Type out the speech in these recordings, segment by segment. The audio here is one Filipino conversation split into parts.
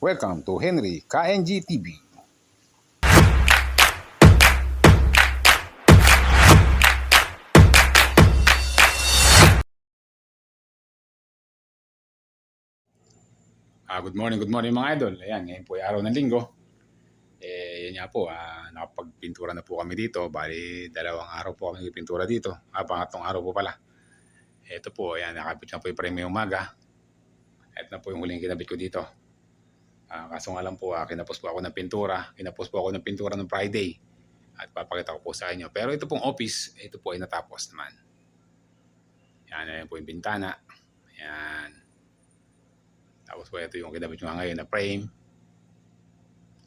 Welcome to Henry KNG TV. Ah, good morning, good morning mga idol. Ayan, ngayon po ay araw ng linggo. Eh, yun nga po, ah, nakapagpintura na po kami dito. Bali, dalawang araw po kami pintura dito. Ah, pangatlong araw po pala. Ito po, ayan, nakapit na po yung premyo umaga. Ito na po yung huling kinabit ko dito. Ah, kaso nga lang po, ah, kinapos po ako ng pintura. Kinapos po ako ng pintura ng Friday. At papakita ko po sa inyo. Pero ito pong office, ito po ay natapos naman. Yan, ayan po yung bintana. Yan. Tapos po ito yung kinabit ko nga ngayon na frame.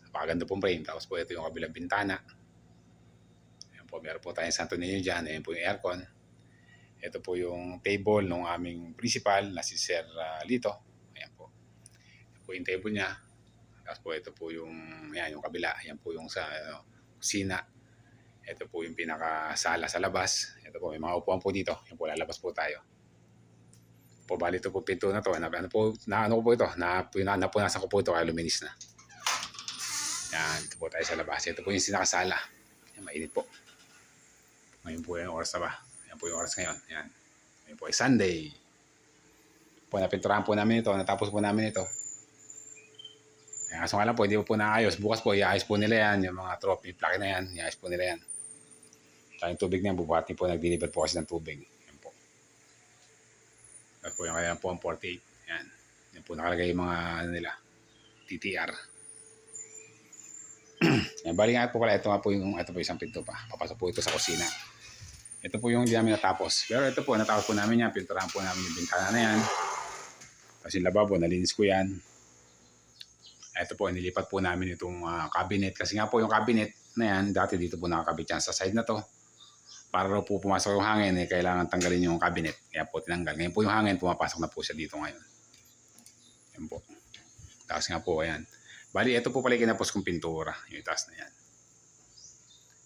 Napakaganda pong frame. Tapos po ito yung kabilang bintana. Ayan po, meron po tayong Santo Niño dyan. Ayan po yung aircon. Ito po yung table ng aming principal na si Sir ah, Lito. Ayan po. Ito po yung table niya. Tapos po ito po yung, ayan, yung kabila. Ayan po yung sa ano, kusina. Ito po yung pinakasala sa labas. Ito po, may mga upuan po dito. Ayan po, lalabas po tayo po bali ito po pinto na to. Na, ano po, na ano po ito, na, na, napunasan ko po ito kaya luminis na. Yan, ito po tayo sa labas. Ito po yung sinakasala. Yan, mainit po. Ngayon po yung oras na ba? Yan po yung oras ngayon. Yan. Ngayon po ay Sunday. Po, napinturahan po namin ito. Natapos po namin ito. Kaso nga lang po, hindi po po naayos. Bukas po, iayos po nila yan. Yung mga trophy, plaki na yan. Iayos po nila yan. Kaya yung tubig na yan, bubuhatin po, nag-deliver po kasi ng tubig. Yan po. Tapos po yung kaya po ang 48. Yan. Yan po nakalagay yung mga ano nila. TTR. Yan, bali nga po pala. Ito nga po yung, ito po isang pinto pa. Papasok po ito sa kusina. Ito po yung hindi namin natapos. Pero ito po, natapos po namin yan. Pinturahan po namin yung bintana na yan. Tapos yung lababo, nalinis ko yan. Ito po, nilipat po namin itong ah, cabinet. Kasi nga po yung cabinet na yan, dati dito po nakakabit yan sa side na to. Para raw po pumasok yung hangin, eh, kailangan tanggalin yung cabinet. Kaya po tinanggal. Ngayon po yung hangin, pumapasok na po siya dito ngayon. Yan po. Tapos nga po, ayan. Bali, ito po pala yung kinapos kong pintura. Yung itaas na yan.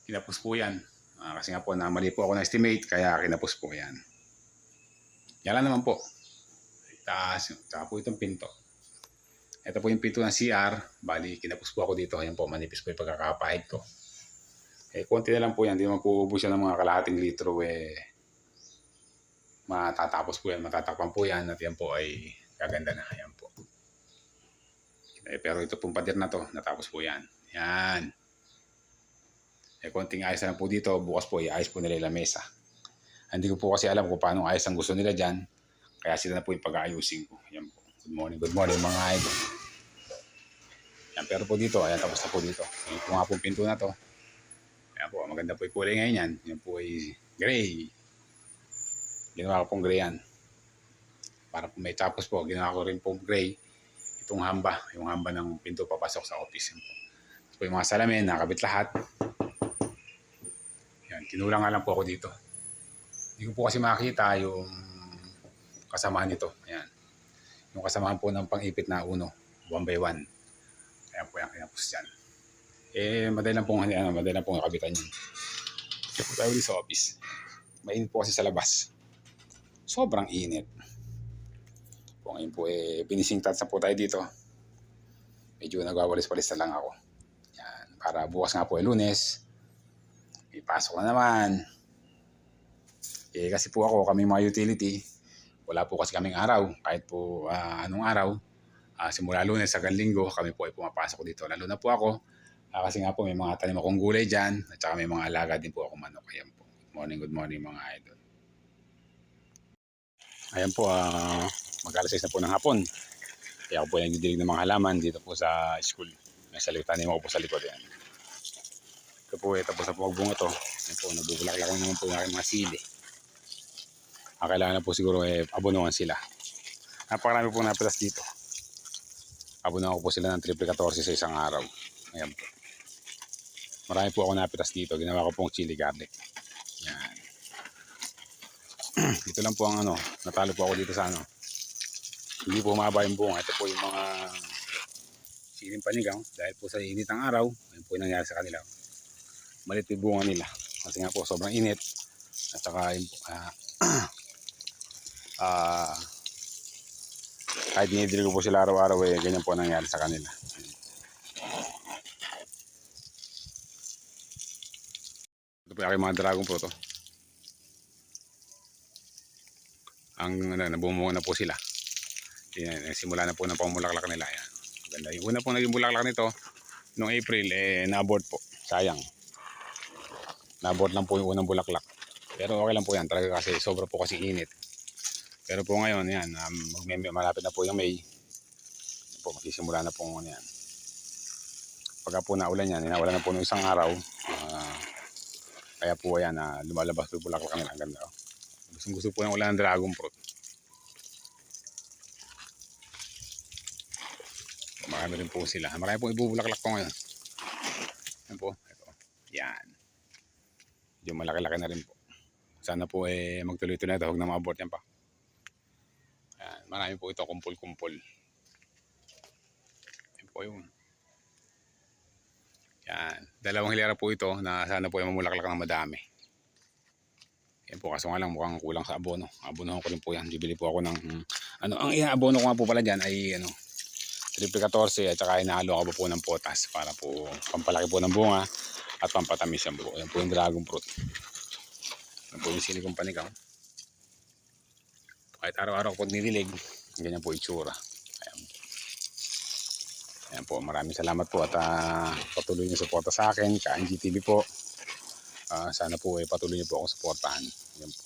Kinapos po yan. Ah, kasi nga po, namali po ako na estimate, kaya kinapos po yan. Yan naman po. Taas, tsaka po itong pinto. Ito po yung pinto ng CR. Bali, kinapos po ako dito. Ayan po, manipis po yung pagkakapahid ko. Eh, konti na lang po yan. Hindi naman po ubus yan ng mga kalahating litro. Eh, matatapos po yan. Matatakpan po yan. At yan po ay gaganda na. Ayan po. Eh, pero ito pong pader na to. Natapos po yan. Yan. Eh, konting ayos na lang po dito. Bukas po, iayos po nila yung mesa. Hindi ko po kasi alam kung paano ayos ang gusto nila dyan. Kaya sila na po yung pag-aayusin ko. Yan po. Good morning, good morning mga idol. Yan, pero po dito, ayan, tapos na po dito. Yung po nga pong pinto na to. Ayan po, maganda po yung kulay ngayon yan. Yan po ay gray. Ginawa ko pong gray yan. Para po may tapos po, ginawa ko rin pong gray. Itong hamba, yung hamba ng pinto papasok sa office. Yan po. Tapos po yung mga salamin, nakabit lahat. Yan, kinulang nga lang po ako dito. Hindi ko po kasi makita yung kasamahan nito. Ayan. Yung kasamahan po ng pang-ipit na uno. One by one. Ayan po yung kinapos dyan. Eh, madali lang pong, ano, madali lang pong nakabitan yun. Check tayo sa office. Mainit po kasi sa labas. Sobrang init. Po ngayon po eh, finishing touch na po tayo dito. Medyo nagwawalis-walis na lang ako. Yan. Para bukas nga po ay lunes. Ipasok na naman. Eh, kasi po ako, kami mga utility, wala po kasi kaming araw. Kahit po ah, anong araw, ah, simula lunes hanggang linggo, kami po ay pumapasok dito. Lalo na po ako, ah, kasi nga po may mga tanim akong gulay dyan, at saka may mga alaga din po ako manok. Ayan po. Good morning, good morning mga idol. Ayan po, ah, mag-alas 6 na po ng hapon. Kaya ako po ay nagdidilig ng mga halaman dito po sa school. Salita tanim ako po sa likod. Ayan. Ito po, eh, tapos na po magbunga to. Ayan po, nabubulak-lak naman po yung aking mga sili. Ang kailangan na po siguro eh, abonuhan sila. Napakarami po napitas dito. Abonuhan ko po sila ng triple 14 sa isang araw. Ayan po. Marami po ako napitas dito. Ginawa ko pong chili garlic. Yan. dito lang po ang ano, natalo po ako dito sa ano. Hindi po umaba yung bunga. Ito po yung mga siling panigaw. Dahil po sa init ng araw, ayun po yung nangyari sa kanila. Malit yung bunga nila. Kasi nga po sobrang init. At saka yung, ah, ah Kahit dinidilig ko po sila araw-araw eh, ganyan po ang nangyari sa kanila. Ito po aking mga dragon fruit. Oh. Ang ano, nabumunga na po sila. Yan, simula na po ng pamulaklak nila. Yan. Ganda. Yung una po naging bulaklak nito, noong April, eh, na-abort po. Sayang. Na-abort lang po yung unang bulaklak. Pero okay lang po yan talaga kasi sobra po kasi init. Pero po ngayon, yan, um, malapit na po yung May. Po, magsisimula na po ano yan. Pagka po naulan yan, wala na po ng isang araw. ah, kaya po yan, na lumalabas po bulaklak nila. Ang ganda. Oh. Gusto, gusto po ng ulan ng dragon fruit. Marami rin po sila. Marami po ibubulaklak ko ngayon. Yan po. Ito. Yan. Medyo malaki-laki na rin po. Sana po eh magtuloy-tuloy na ito. Huwag na ma-abort yan pa. Marami po ito kumpul-kumpul. Yan po yun. Yan. Dalawang hilera po ito na sana po ay mamulaklak ng madami. Yan po, kaso nga lang mukhang kulang sa abono. Abonohan ko rin po yan. Bibili po ako ng, mm, ano, ang inaabono ko nga po pala dyan ay, ano, triple 14 at saka inahalo ako po ng potas para po pampalaki po ng bunga at pampatamis yan po. Yan po yung dragon fruit. Yan po yung silicone panigaw. Kahit araw-araw ko nililig, ganyan po itsura. Ayan. Ayan po, maraming salamat po at ah, patuloy niyo suporta sa akin, ka NGTV po. Ah, sana po eh, patuloy niyo po akong suportahan. Yan po.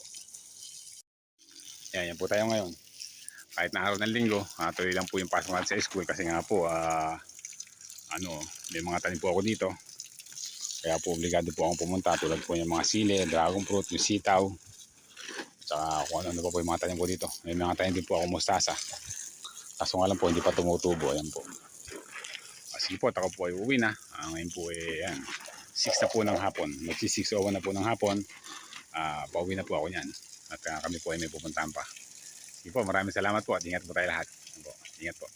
Yan, yan po tayo ngayon kahit na araw ng linggo, uh, tuloy lang po yung pasok natin sa school kasi nga po, ah, ano, may mga tanim po ako dito. Kaya po obligado po akong pumunta tulad po yung mga sili, dragon fruit, yung sitaw, tsaka kung ano, ano pa po yung mga tanim ko dito. May mga tanim din po ako mustasa. Kaso nga lang po, hindi pa tumutubo. Ayan po. Ah, Sige po, ako po ay uwi na. Ah, ngayon po eh, yan. 6 na po ng hapon. Magsi 6 o 1 na po ng hapon. Ah, pauwi na po ako niyan. At ah, kami po ay may pupuntahan pa. Sige po, maraming salamat po at ingat po tayo lahat. Ayan po, Ingat po.